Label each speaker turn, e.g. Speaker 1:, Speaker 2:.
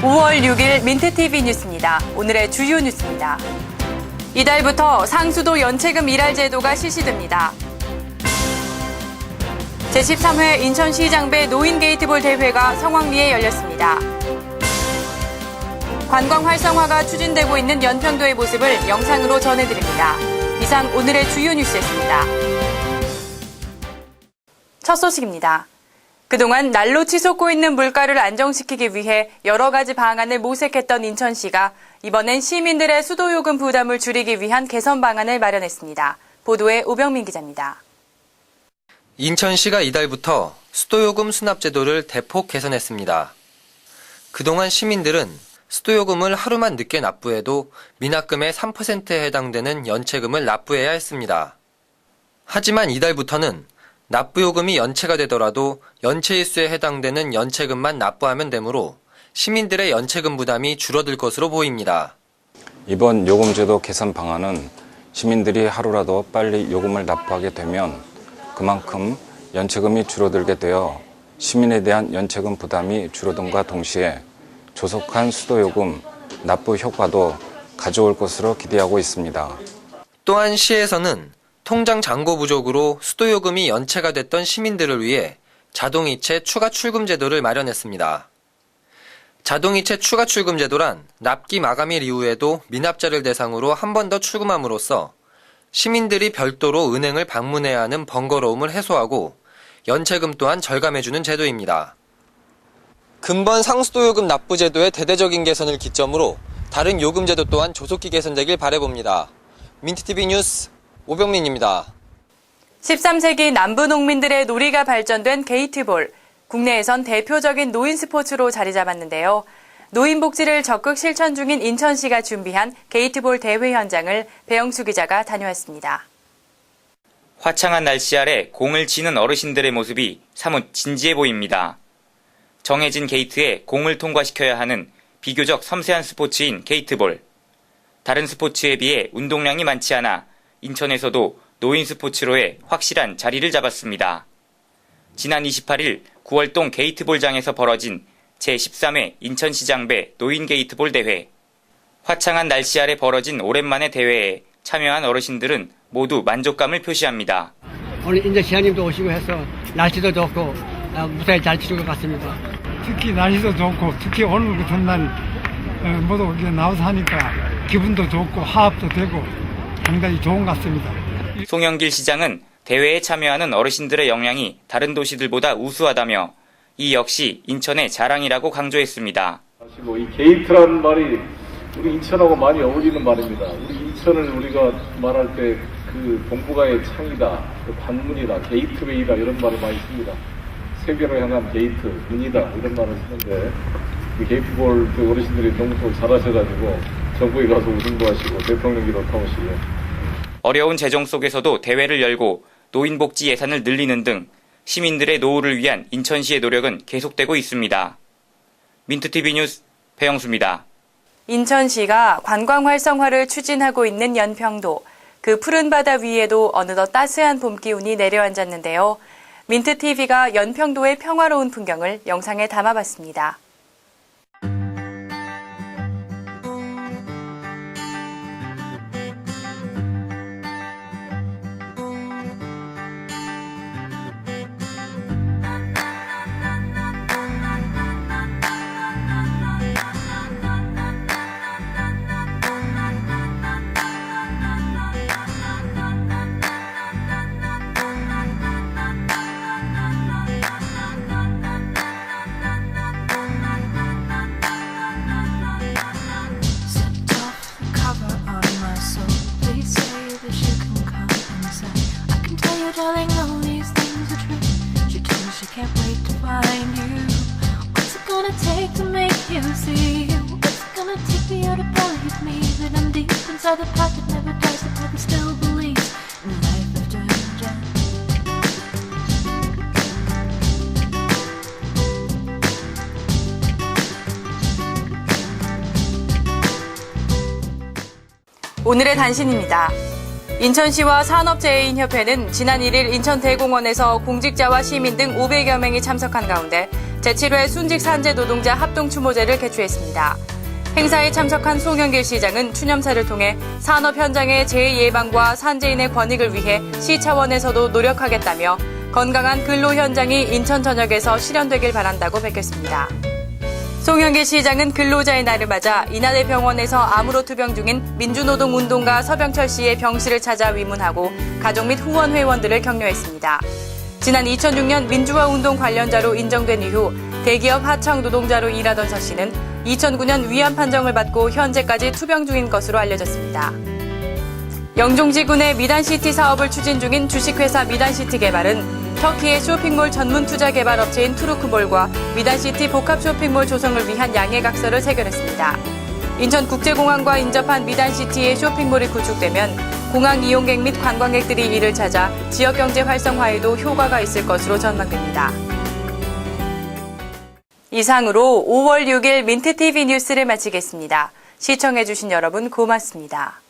Speaker 1: 3월 6일 민트TV 뉴스입니다. 오늘의 주요 뉴스입니다. 이달부터 상수도 연체금 일할 제도가 실시됩니다. 제13회 인천시장배 노인 게이트볼 대회가 성황리에 열렸습니다. 관광 활성화가 추진되고 있는 연평도의 모습을 영상으로 전해드립니다. 이상 오늘의 주요 뉴스였습니다. 첫 소식입니다. 그동안 날로 치솟고 있는 물가를 안정시키기 위해 여러 가지 방안을 모색했던 인천시가 이번엔 시민들의 수도요금 부담을 줄이기 위한 개선 방안을 마련했습니다. 보도에 우병민 기자입니다.
Speaker 2: 인천시가 이달부터 수도요금 수납제도를 대폭 개선했습니다. 그동안 시민들은 수도요금을 하루만 늦게 납부해도 미납금의 3%에 해당되는 연체금을 납부해야 했습니다. 하지만 이달부터는 납부요금이 연체가 되더라도 연체일수에 해당되는 연체금만 납부하면 되므로 시민들의 연체금 부담이 줄어들 것으로 보입니다.
Speaker 3: 이번 요금제도 개선 방안은 시민들이 하루라도 빨리 요금을 납부하게 되면 그만큼 연체금이 줄어들게 되어 시민에 대한 연체금 부담이 줄어든과 동시에 조속한 수도요금 납부 효과도 가져올 것으로 기대하고 있습니다.
Speaker 2: 또한 시에서는 통장 잔고 부족으로 수도요금이 연체가 됐던 시민들을 위해 자동이체 추가 출금 제도를 마련했습니다. 자동이체 추가 출금 제도란 납기 마감일 이후에도 미납자를 대상으로 한 번 더 출금함으로써 시민들이 별도로 은행을 방문해야 하는 번거로움을 해소하고 연체금 또한 절감해주는 제도입니다. 근본 상수도요금 납부 제도의 대대적인 개선을 기점으로 다른 요금 제도 또한 조속히 개선되길 바라봅니다. 민트TV 뉴스 오병민입니다.
Speaker 1: 13세기 남부 농민들의 놀이가 발전된 게이트볼. 국내에선 대표적인 노인 스포츠로 자리 잡았는데요. 노인 복지를 적극 실천 중인 인천시가 준비한 게이트볼 대회 현장을 배영수 기자가 다녀왔습니다.
Speaker 4: 화창한 날씨 아래 공을 치는 어르신들의 모습이 사뭇 진지해 보입니다. 정해진 게이트에 공을 통과시켜야 하는 비교적 섬세한 스포츠인 게이트볼. 다른 스포츠에 비해 운동량이 많지 않아 인천에서도 노인 스포츠로의 확실한 자리를 잡았습니다. 지난 28일 9월동 게이트볼장에서 벌어진 제13회 인천시장배 노인 게이트볼 대회. 화창한 날씨 아래 벌어진 오랜만의 대회에 참여한 어르신들은 모두 만족감을 표시합니다.
Speaker 5: 오늘 인제 시장님도 오시고 해서 날씨도 좋고 아, 무사히 잘 치른 것 같습니다.
Speaker 6: 특히 날씨도 좋고 특히 오늘 같은 날 어, 모두 이렇게 나와서 하니까 기분도 좋고 화합도 되고 상당히 좋은 것 같습니다.
Speaker 4: 송영길 시장은 대회에 참여하는 어르신들의 역량이 다른 도시들보다 우수하다며 이 역시 인천의 자랑이라고 강조했습니다.
Speaker 7: 하시고 이 게이트라는 말이 우리 인천하고 많이 어울리는 말입니다. 우리 인천을 우리가 말할 때 그 동북아의 창이다, 그 관문이다, 게이트웨이다 이런 말을 많이 씁니다. 세계로 향한 게이트, 문이다 이런 말을 쓰는데 이 게이트볼 그 어르신들이 너무 또 잘하셔가지고 정부에 가서 우승도 하시고 대통령기도 타오시고
Speaker 4: 어려운 재정 속에서도 대회를 열고 노인복지 예산을 늘리는 등 시민들의 노후를 위한 인천시의 노력은 계속되고 있습니다. 민트TV 뉴스 배영수입니다.
Speaker 1: 인천시가 관광 활성화를 추진하고 있는 연평도. 그 푸른 바다 위에도 어느덧 따스한 봄 기운이 내려앉았는데요. 민트TV가 연평도의 평화로운 풍경을 영상에 담아봤습니다.
Speaker 8: Inside the that never dies, the that still believes in life after death?
Speaker 1: 오늘의 단신입니다. 인천시와 산업재해인협회는 지난 1일 인천대공원에서 공직자와 시민 등 500여 명이 참석한 가운데 제7회 순직 산재 노동자 합동 추모제를 개최했습니다. 행사에 참석한 송영길 시장은 추념사를 통해 산업 현장의 재해 예방과 산재인의 권익을 위해 시 차원에서도 노력하겠다며 건강한 근로 현장이 인천 전역에서 실현되길 바란다고 밝혔습니다. 송영길 시장은 근로자의 날을 맞아 이날의 병원에서 암으로 투병 중인 민주노동운동가 서병철 씨의 병실을 찾아 위문하고 가족 및 후원 회원들을 격려했습니다. 지난 2006년 민주화 운동 관련자로 인정된 이후 대기업 하청 노동자로 일하던 서 씨는 2009년 위안 판정을 받고 현재까지 투병 중인 것으로 알려졌습니다. 영종지군의 미단시티 사업을 추진 중인 주식회사 미단시티 개발은 터키의 쇼핑몰 전문 투자 개발 업체인 투르크몰과 미단시티 복합 쇼핑몰 조성을 위한 양해각서를 체결했습니다. 인천국제공항과 인접한 미단시티의 쇼핑몰이 구축되면 공항 이용객 및 관광객들이 이를 찾아 지역경제 활성화에도 효과가 있을 것으로 전망됩니다. 이상으로 5월 6일 민트TV 뉴스를 마치겠습니다. 시청해주신 여러분 고맙습니다.